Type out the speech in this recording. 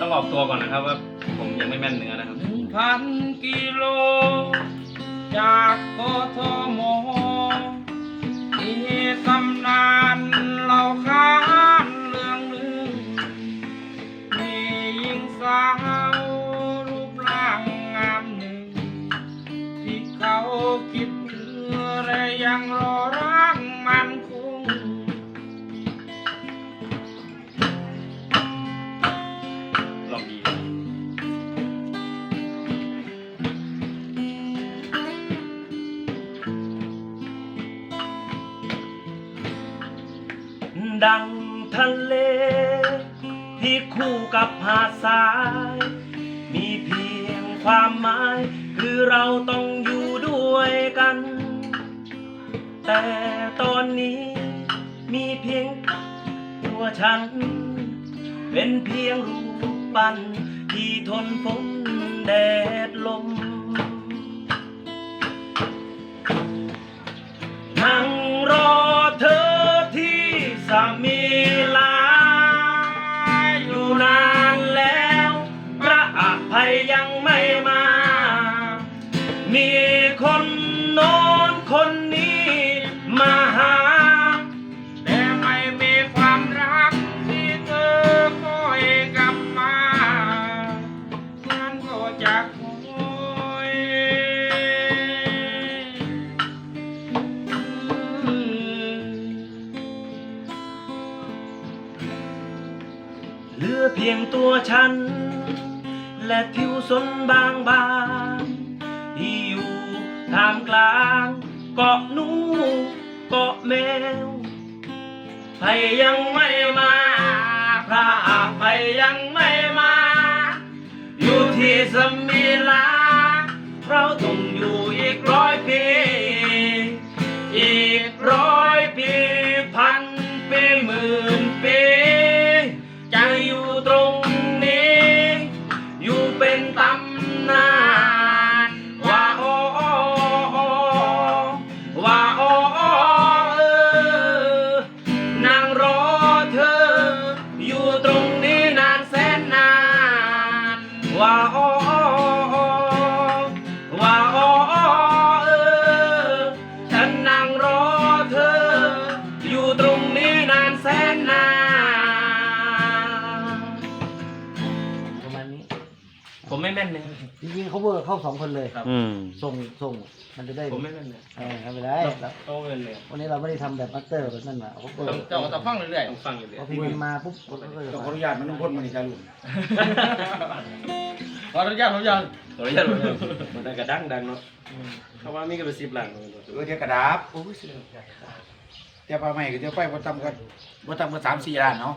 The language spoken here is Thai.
ต้องออกตัวก่อนนะครับว่าผมยังไม่แม่นเนื้อนะครับหนึ่งพันกิโล จากกทมมีตำนานเราค้านเรื่องหนึ่งมีหญิงสาวรูปร่างงามหนึ่ง ที่เขาคิดถึงและยังรอรักมันค ดังทะเล ที่คู่กับหาดทราย มีเพียงความหมาย คือเราต้องอยู่ด้วยกัน แต่ตอนนี้มีเพียงตัวฉัน เป็นเพียงรูปปั้นที่ทนฝนแดดลม ส เหลือเพียงตัวฉัน และทิวสนบางบางที่อยู่ทามกลางเกาะหนูเกาะแมวไผยังไม่มา พระอาภัยยังไม่มา อยู่ที่สมิลาเราต้อ ว่าอโอโอว่าโอโอเออฉันนั่งรอ ผมไม่แม่นเนื้อจริงๆเขาเบอร์เข้าสองคนเลยครับ อืม ส่งส่งมันจะได้ผมไม่แม่นเนื้อเออไม่เป็นไรแล้วต้องแม่นเนื้อวันนี้เราไม่ได้ทำแบบมาสเตอร์แบบนั้นนะเขาเบอร์เจ้าก็ต้องฟังเรื่อยต้องฟังอยู่เลยพอพิมพ์มันมาปุ๊บเขาก็จะต้องขออนุญาตมันต้องพ่นมันอีกจ้าลุงๆขออนุญาตขออนุญาตขออนุญาตเลยมันได้กระดังดังเนาะเพราะว่ามีกระสิบหลังเลยเออเทียกระดาบโอ้ยเสียเทียบปลาใหม่ก็เทียบไปบ่ต่ำกันบ่ต่ำกันสามสี่ล้านเนาะ